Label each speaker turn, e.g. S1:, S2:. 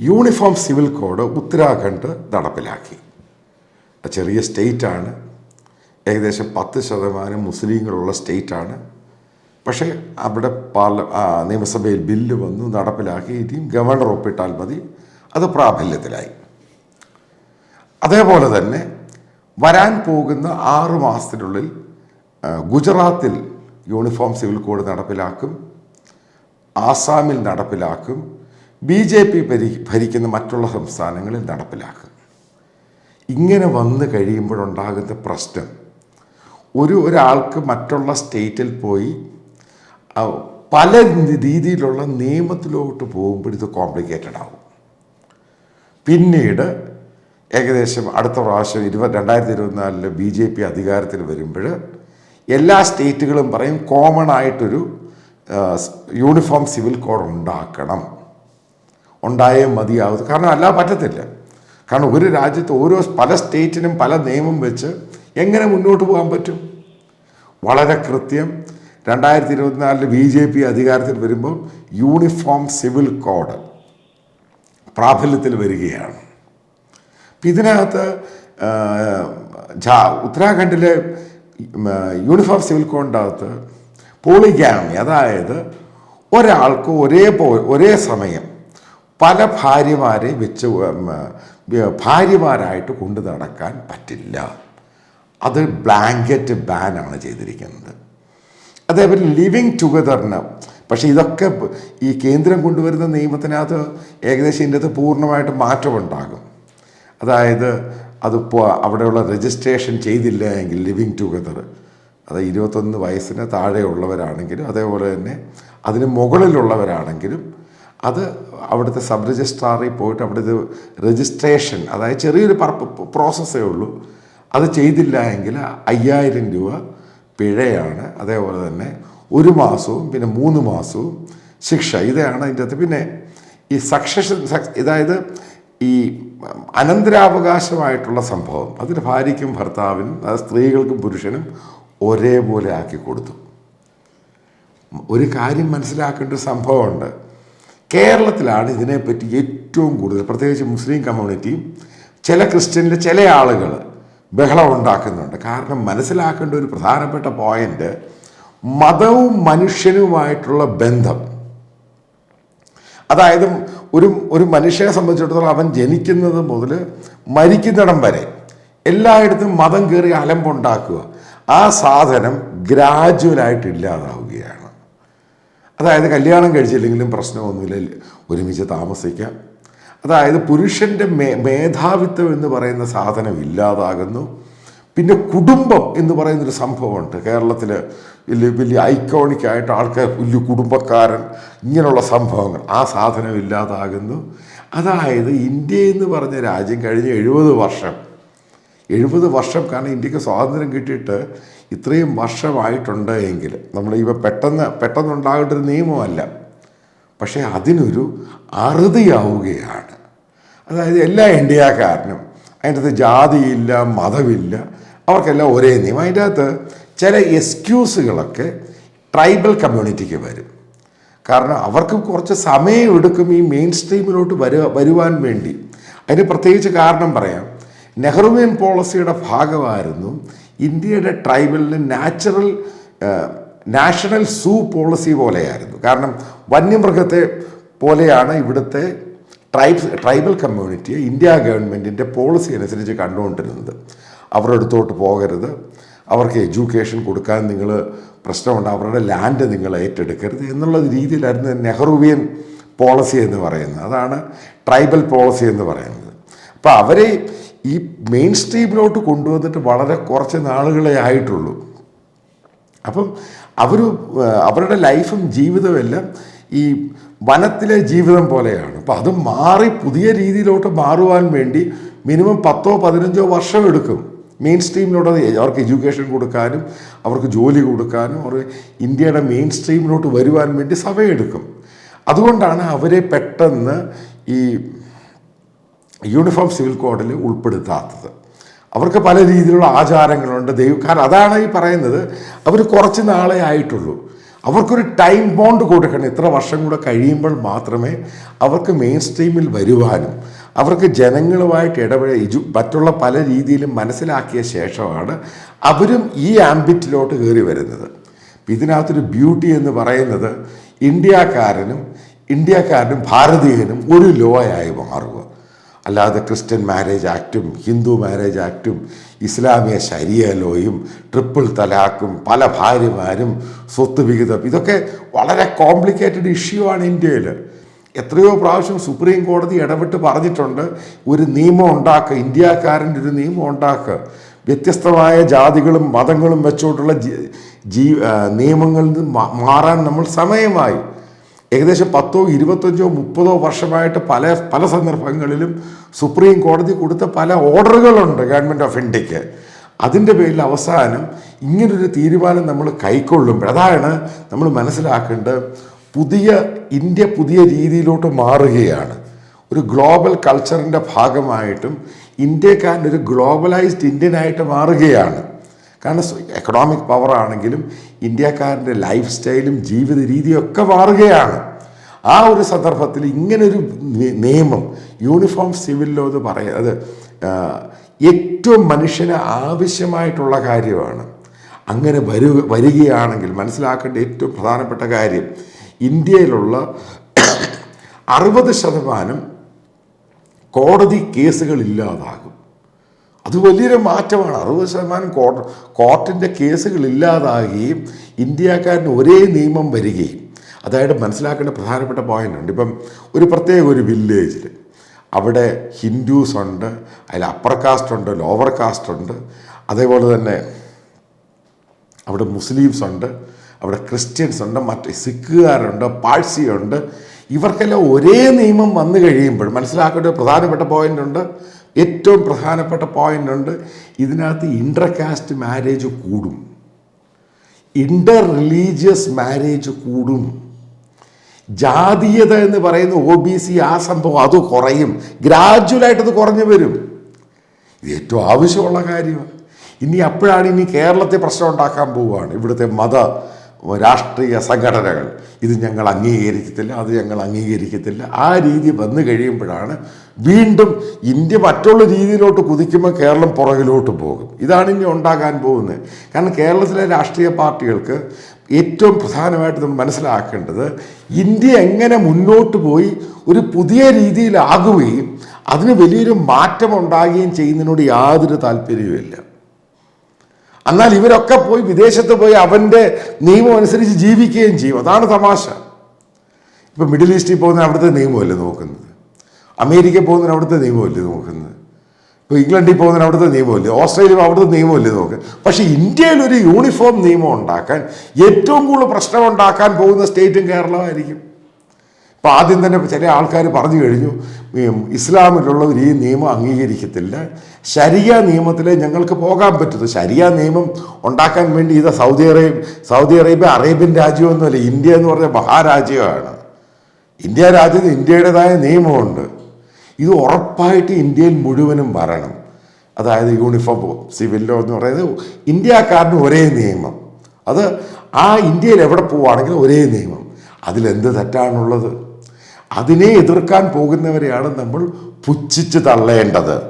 S1: Uniform civil code Uttarakhand നടപ്പിലാക്കി. ചെറിയ സ്റ്റേറ്റാണ്. ഏകദേശം പത്ത് ശതമാനം മുസ്ലിങ്ങളുള്ള സ്റ്റേറ്റാണ്. പക്ഷേ അവിടെ പാർല നിയമസഭയിൽ ബില്ല് വന്നു നടപ്പിലാക്കി ഇനിയും ഗവർണർ ഒപ്പിട്ടാൽ മതി. അത് പ്രാബല്യത്തിലായി. അതേപോലെ തന്നെ വരാൻ പോകുന്ന ആറു മാസത്തിനുള്ളിൽ ഗുജറാത്തിൽ യൂണിഫോം സിവിൽ കോഡ് നടപ്പിലാക്കും. ആസാമിൽ നടപ്പിലാക്കും. ബി ജെ പി ഭരി ഭരിക്കുന്ന മറ്റുള്ള സംസ്ഥാനങ്ങളിൽ നടപ്പിലാക്കുക. ഇങ്ങനെ വന്നു കഴിയുമ്പോഴുണ്ടാകുന്ന പ്രശ്നം ഒരു ഒരാൾക്ക് മറ്റുള്ള സ്റ്റേറ്റിൽ പോയി പല രീതിയിലുള്ള നിയമത്തിലോട്ട് പോകുമ്പോൾ ഇത് കോംപ്ലിക്കേറ്റഡ് ആവും. പിന്നീട് ഏകദേശം അടുത്ത പ്രാവശ്യം ഇരുപത് രണ്ടായിരത്തി ഇരുപത്തിനാലിൽ ബി ജെ പി അധികാരത്തിൽ വരുമ്പോൾ എല്ലാ സ്റ്റേറ്റുകളും പറയും കോമൺ ആയിട്ടൊരു യൂണിഫോം സിവിൽ കോഡ് ഉണ്ടാക്കണം. ഉണ്ടായേ മതിയാവും. കാരണം അല്ല പറ്റത്തില്ല. കാരണം ഒരു രാജ്യത്ത് ഓരോ പല സ്റ്റേറ്റിനും പല നിയമം വെച്ച് എങ്ങനെ മുന്നോട്ട് പോകാൻ പറ്റും? വളരെ കൃത്യം. രണ്ടായിരത്തി ഇരുപത്തിനാലിൽ ബി ജെ പി അധികാരത്തിൽ വരുമ്പോൾ യൂണിഫോം സിവിൽ കോഡ് പ്രാബല്യത്തിൽ വരികയാണ്. ഇതിനകത്ത് ഉത്തരാഖണ്ഡിലെ യൂണിഫോം സിവിൽ കോഡിന്റെ അകത്ത് പോളിഗാമി അതായത് ഒരാൾക്ക് ഒരേ പോ ഒരേ സമയം പല ഭാര്യമാരെ വെച്ച് ഭാര്യമാരായിട്ട് കൊണ്ടു നടക്കാൻ പറ്റില്ല. അത് ബ്ലാങ്കറ്റ് ബാനാണ് ചെയ്തിരിക്കുന്നത്. അതേപോലെ ലിവിങ് ടുഗദറിന് പക്ഷേ ഇതൊക്കെ ഈ കേന്ദ്രം കൊണ്ടുവരുന്ന നിയമത്തിനകത്ത് ഏകദേശം ഇതിന്റെ അകത്ത് പൂർണമായിട്ട് മാറ്റമുണ്ടാകും അതായത് അതിപ്പോൾ അവിടെയുള്ള രജിസ്ട്രേഷൻ ചെയ്തില്ല എങ്കിൽ ലിവിങ് ടുഗദർ അത് ഇരുപത്തൊന്ന് വയസ്സിന് താഴെയുള്ളവരാണെങ്കിലും അതേപോലെ തന്നെ അതിന് മുകളിലുള്ളവരാണെങ്കിലും അത് അവിടുത്തെ സബ് രജിസ്ട്രാറിൽ പോയിട്ട് അവിടുത്തെ രജിസ്ട്രേഷൻ അതായത് ചെറിയൊരു പ്രോസസ്സേ ഉള്ളൂ. അത് ചെയ്തില്ല എങ്കിൽ അയ്യായിരം രൂപ പിഴയാണ്. അതേപോലെ തന്നെ ഒരു മാസവും പിന്നെ മൂന്ന് മാസവും ശിക്ഷ. ഇതാണ് അതിന്റെ അകത്ത്. പിന്നെ ഈ സക്സഷൻ അതായത് ഈ അനന്തരാവകാശമായിട്ടുള്ള സംഭവം. അതിന് ഭാര്യയ്ക്കും ഭർത്താവിനും അത് സ്ത്രീകൾക്കും പുരുഷനും ഒരേപോലെ ആക്കി കൊടുത്തു. ഒരു കാര്യം മനസ്സിലാക്കേണ്ട ഒരു സംഭവമുണ്ട്. കേരളത്തിലാണ് ഇതിനെപ്പറ്റി ഏറ്റവും കൂടുതൽ പ്രത്യേകിച്ച് മുസ്ലിം കമ്മ്യൂണിറ്റിയും ചില ക്രിസ്ത്യനിലെ ചില ആളുകൾ ബഹളം ഉണ്ടാക്കുന്നുണ്ട്. കാരണം മനസ്സിലാക്കേണ്ട ഒരു പ്രധാനപ്പെട്ട പോയിന്റ് മതവും മനുഷ്യനുമായിട്ടുള്ള ബന്ധം. അതായത് ഒരു ഒരു മനുഷ്യനെ സംബന്ധിച്ചിടത്തോളം അവൻ ജനിക്കുന്നത് മുതൽ മരിക്കുന്നിടം വരെ എല്ലായിടത്തും മതം കയറി അലമ്പുണ്ടാക്കുക. ആ സാധനം ഗ്രാജുവലായിട്ട് ഇല്ലാതാവുകയാണ് അതായത് കല്യാണം കഴിച്ചില്ലെങ്കിലും പ്രശ്നമൊന്നുമില്ല. ഒരുമിച്ച് താമസിക്കാം. അതായത് പുരുഷന്റെ മേ മേധാവിത്വം എന്ന് പറയുന്ന സാധനം ഇല്ലാതാകുന്നു. പിന്നെ കുടുംബം എന്ന് പറയുന്നൊരു സംഭവമുണ്ട്. കേരളത്തിൽ വലിയ വലിയ ഐക്കോണിക് ആയിട്ട് ആൾക്കാർ വലിയ കുടുംബക്കാരൻ ഇങ്ങനെയുള്ള സംഭവങ്ങൾ ആ സാധനം ഇല്ലാതാകുന്നു. അതായത് ഇന്ത്യ എന്ന് പറഞ്ഞ രാജ്യം കഴിഞ്ഞ എഴുപത് വർഷം എഴുപത് വർഷം കാരണം ഇന്ത്യയ്ക്ക് സ്വാതന്ത്ര്യം കിട്ടിയിട്ട് ഇത്രയും വർഷമായിട്ടുണ്ട് എങ്കിൽ നമ്മൾ ഇവ പെട്ടെന്ന് പെട്ടെന്നുണ്ടാകേണ്ട ഒരു നിയമമല്ല. പക്ഷേ അതിനൊരു അറുതിയാവുകയാണ്. അതായത് എല്ലാ ഇന്ത്യക്കാരനും അതിന്റെ അകത്ത് ജാതിയില്ല മതമില്ല അവർക്കെല്ലാം ഒരേ നിയമം. അതിന്റെ അകത്ത് ചില എക്സ്ക്യൂസുകളൊക്കെ ട്രൈബൽ കമ്മ്യൂണിറ്റിക്ക് വരും. കാരണം അവർക്ക് കുറച്ച് സമയം എടുക്കും ഈ മെയിൻ സ്ട്രീമിലോട്ട് വരുക വരുവാൻ വേണ്ടി. അതിന് പ്രത്യേകിച്ച് കാരണം പറയാം. നെഹ്റുവിൻ പോളിസിയുടെ ഭാഗമായിരുന്നു ഇന്ത്യയുടെ ട്രൈബലിന് നാച്ചുറൽ നാഷണൽ സൂ പോളിസി പോലെയായിരുന്നു. കാരണം വന്യമൃഗത്തെ പോലെയാണ് ഇവിടുത്തെ ട്രൈബ്സ് ട്രൈബൽ കമ്മ്യൂണിറ്റി ഇന്ത്യ ഗവൺമെന്റിന്റെ പോളിസി അനുസരിച്ച് കണ്ടുകൊണ്ടിരുന്നത്. അവരുടെ അടുത്തോട്ട് പോകരുത്. അവർക്ക് എഡ്യൂക്കേഷൻ കൊടുക്കാൻ നിങ്ങൾ പ്രശ്നമുണ്ട്. അവരുടെ ലാൻഡ് നിങ്ങൾ ഏറ്റെടുക്കരുത് എന്നുള്ള രീതിയിലായിരുന്നു നെഹ്റുവിയൻ പോളിസി എന്ന് പറയുന്നത്. അതാണ് ട്രൈബൽ പോളിസി എന്ന് പറയുന്നത്. അപ്പോൾ അവരെ ഈ മെയിൻ സ്ട്രീമിലോട്ട് കൊണ്ടുവന്നിട്ട് വളരെ കുറച്ച് നാളുകളെ ആയിട്ടുള്ളൂ. അപ്പം അവർ അവരുടെ ലൈഫും ജീവിതവും എല്ലാം ഈ വനത്തിലെ ജീവിതം പോലെയാണ്. അപ്പം അത് മാറി പുതിയ രീതിയിലോട്ട് മാറുവാൻ വേണ്ടി മിനിമം പത്തോ പതിനഞ്ചോ വർഷം എടുക്കും. മെയിൻ സ്ട്രീമിലോട്ട് അവർക്ക് എഡ്യൂക്കേഷൻ കൊടുക്കാനും അവർക്ക് ജോലി കൊടുക്കാനും അവർ ഇന്ത്യയുടെ മെയിൻ സ്ട്രീമിലോട്ട് വരുവാൻ വേണ്ടി സമയമെടുക്കും. അതുകൊണ്ടാണ് അവരെ പെട്ടെന്ന് ഈ യൂണിഫോം സിവിൽ കോഡിൽ ഉൾപ്പെടുത്താത്തത്. അവർക്ക് പല രീതിയിലുള്ള ആചാരങ്ങളുണ്ട്. ദൈവക്കാർ അതാണ് ഈ പറയുന്നത്. അവർ കുറച്ച് നാളെ ആയിട്ടുള്ളൂ. അവർക്കൊരു ടൈം ബോണ്ട് കൊടുക്കണം. ഇത്ര വർഷം കൂടെ കഴിയുമ്പോൾ മാത്രമേ അവർക്ക് മെയിൻ സ്ട്രീമിൽ വരുവാനും അവർക്ക് ജനങ്ങളുമായിട്ട് ഇടപെട മറ്റുള്ള പല രീതിയിലും മനസ്സിലാക്കിയ ശേഷമാണ് അവരും ഈ ആംബിറ്റിലോട്ട് കയറി വരുന്നത്. ഇതിനകത്തൊരു ബ്യൂട്ടി എന്ന് പറയുന്നത് ഇന്ത്യക്കാരനും ഇന്ത്യക്കാരനും ഭാരതീയനും ഒരു ലോയായി മാറുക. അല്ലാതെ ക്രിസ്ത്യൻ മാരേജ് ആക്റ്റും ഹിന്ദു മാരേജ് ആക്റ്റും ഇസ്ലാമിക ശരിയ ലോയും ട്രിപ്പിൾ തലാക്കും പല ഭാര്യമാരും സ്വത്ത് വിഹിതം ഇതൊക്കെ വളരെ കോംപ്ലിക്കേറ്റഡ് ഇഷ്യൂ ആണ് ഇന്ത്യയിൽ. എത്രയോ പ്രാവശ്യം സുപ്രീം കോടതി ഇടപെട്ട് പറഞ്ഞിട്ടുണ്ട് ഒരു നിയമം ഉണ്ടാക്കുക ഇന്ത്യക്കാരന്റെ ഒരു നിയമം ഉണ്ടാക്കുക. വ്യത്യസ്തമായ ജാതികളും മതങ്ങളും വെച്ചോട്ടുള്ള ജീ- ജീ നിയമങ്ങളിൽ നിന്ന് മാറാൻ നമ്മൾ സമയമായി. ഏകദേശം പത്തോ ഇരുപത്തഞ്ചോ മുപ്പതോ വർഷമായിട്ട് പല പല സന്ദർഭങ്ങളിലും സുപ്രീം കോടതി കൊടുത്ത പല ഓർഡറുകളുണ്ട് ഗവൺമെന്റ് ഓഫ് ഇന്ത്യയ്ക്ക്. അതിന്റെ പേരിൽ അവസാനം ഇങ്ങനൊരു തീരുമാനം നമ്മൾ കൈക്കൊള്ളുമ്പോൾ അതാണ് നമ്മൾ മനസ്സിലാക്കേണ്ടത് പുതിയ ഇന്ത്യ പുതിയ രീതിയിലോട്ട് മാറുകയാണ്. ഒരു ഗ്ലോബൽ കൾച്ചറിന്റെ ഭാഗമായിട്ടും ഇന്ത്യക്കാരന്റെ ഒരു ഗ്ലോബലൈസ്ഡ് ഇന്ത്യനായിട്ട് മാറുകയാണ്. കാരണം എക്കണോമിക് പവർ ആണെങ്കിലും ഇന്ത്യക്കാരന്റെ ലൈഫ് സ്റ്റൈലും ജീവിത രീതിയും ഒക്കെ മാറുകയാണ്. ആ ഒരു സന്ദർഭത്തിൽ ഇങ്ങനൊരു നിയമം യൂണിഫോം സിവിൽ ലോ എന്ന് പറയുന്നത് ഏറ്റവും മനുഷ്യന് ആവശ്യമായിട്ടുള്ള കാര്യമാണ്. അങ്ങനെ വരു വരികയാണെങ്കിൽ മനസ്സിലാക്കേണ്ട ഏറ്റവും പ്രധാനപ്പെട്ട കാര്യം ഇന്ത്യയിലുള്ള അറുപത് ശതമാനം കോടതി കേസുകൾ ഇല്ലാതാകും. അത് വലിയൊരു മാറ്റമാണ്. അറുപത് ശതമാനം കോർട്ട് കോർട്ടിന്റെ കേസുകൾ ഇല്ലാതാകുകയും ഇന്ത്യക്കാരന് ഒരേ നിയമം വരികയും അതായത് മനസ്സിലാക്കേണ്ട പ്രധാനപ്പെട്ട പോയിന്റ് ഉണ്ട്. ഇപ്പം ഒരു പ്രത്യേക ഒരു വില്ലേജിൽ അവിടെ ഹിന്ദുസ് ഉണ്ട് അതിൽ അപ്പർ കാസ്റ്റ് ഉണ്ട് ലോവർ കാസ്റ്റ് ഉണ്ട്. അതേപോലെ തന്നെ അവിടെ മുസ്ലിംസ് ഉണ്ട് അവിടെ ക്രിസ്ത്യൻസ് ഉണ്ട് മറ്റ് സിഖുകാരുണ്ട് പാഴ്സിയുണ്ട്. ഇവർക്കെല്ലാം ഒരേ നിയമം വന്നു കഴിയുമ്പോൾ മനസ്സിലാക്കേണ്ട പ്രധാനപ്പെട്ട പോയിന്റ് ഉണ്ട്. ഏറ്റവും പ്രധാനപ്പെട്ട പോയിന്റ് ഉണ്ട്. ഇതിനകത്ത് ഇന്റർകാസ്റ്റ് മാരേജ് കൂടും. ഇന്റർ റിലീജിയസ് മാരേജ് കൂടും. ജാതീയത എന്ന് പറയുന്ന ഒ ബി സി ആ സംഭവം അത് കുറയും. ഗ്രാജുവലായിട്ട് അത് കുറഞ്ഞു വരും. ഇത് ഏറ്റവും ആവശ്യമുള്ള കാര്യമാണ്. ഇനി അപ്പോഴാണ് ഇനി കേരളത്തെ പ്രശ്നം ഉണ്ടാക്കാൻ പോവുകയാണ്. ഇവിടുത്തെ മത രാഷ്ട്രീയ സംഘടനകൾ. ഇത് ഞങ്ങൾ അംഗീകരിക്കത്തില്ല അത് ഞങ്ങൾ അംഗീകരിക്കത്തില്ല. ആ രീതി വന്നു കഴിയുമ്പോഴാണ് വീണ്ടും ഇന്ത്യ മറ്റുള്ള രീതിയിലോട്ട് കുതിക്കുമ്പോൾ കേരളം പുറകിലോട്ട് പോകും. ഇതാണ് ഇനി ഉണ്ടാകാൻ പോകുന്നത്. കാരണം കേരളത്തിലെ രാഷ്ട്രീയ പാർട്ടികൾക്ക് ഏറ്റവും പ്രധാനമായിട്ട് നമ്മൾ മനസ്സിലാക്കേണ്ടത് ഇന്ത്യ എങ്ങനെ മുന്നോട്ട് പോയി ഒരു പുതിയ രീതിയിലാകുകയും അതിന് വലിയൊരു മാറ്റം ഉണ്ടാകുകയും ചെയ്യുന്നതിനോട് യാതൊരു താല്പര്യവുമില്ല. എന്നാൽ ഇവരൊക്കെ പോയി വിദേശത്ത് പോയി അവന്റെ നിയമം അനുസരിച്ച് ജീവിക്കുകയും ചെയ്യും. അതാണ് തമാശ. ഇപ്പം മിഡിൽ ഈസ്റ്റിൽ പോകുന്ന അവിടുത്തെ നിയമമല്ലേ നോക്കുന്നത്? അമേരിക്ക പോകുന്നതിന് അവിടുത്തെ നിയമമല്ലേ നോക്കുന്നത്? ഇപ്പോൾ ഇംഗ്ലണ്ടിൽ പോകുന്നതിന് അവിടുത്തെ നിയമമല്ലേ? ഓസ്ട്രേലിയ അവിടുത്തെ നിയമമല്ലേ നോക്കുക പക്ഷേ ഇന്ത്യയിൽ ഒരു യൂണിഫോം നിയമം ഉണ്ടാക്കാൻ ഏറ്റവും കൂടുതൽ പ്രശ്നം ഉണ്ടാക്കാൻ പോകുന്ന സ്റ്റേറ്റും കേരളമായിരിക്കും. ഇപ്പം ആദ്യം തന്നെ ചില ആൾക്കാർ പറഞ്ഞു കഴിഞ്ഞു ഇസ്ലാമിലുള്ളവർ ഈ നിയമം അംഗീകരിക്കത്തില്ല. ശരിയ നിയമത്തിലെ ഞങ്ങൾക്ക് പോകാൻ പറ്റുന്നു ശരിയ നിയമം ഉണ്ടാക്കാൻ വേണ്ടി ഇത് Saudi Arabia Saudi Arabia Arabian രാജ്യമൊന്നുമല്ല India എന്ന് പറഞ്ഞ മഹാരാജ്യമാണ്. ഇന്ത്യ രാജ്യത്ത് ഇന്ത്യയുടേതായ നിയമമുണ്ട്. ഇത് ഉറപ്പായിട്ട് ഇന്ത്യയിൽ മുഴുവനും വരണം. അതായത് യൂണിഫോം സിവിൽ ലോ എന്ന് പറയുന്നത് ഇന്ത്യക്കാരന് ഒരേ നിയമം. അത് ആ ഇന്ത്യയിൽ എവിടെ പോവുകയാണെങ്കിലും ഒരേ നിയമം. അതിലെന്ത് തെറ്റാണുള്ളത്? അതിനെ എതിർക്കാൻ പോകുന്നവരെയാണ് നമ്മൾ പുച്ഛിച്ച് തള്ളേണ്ടത്.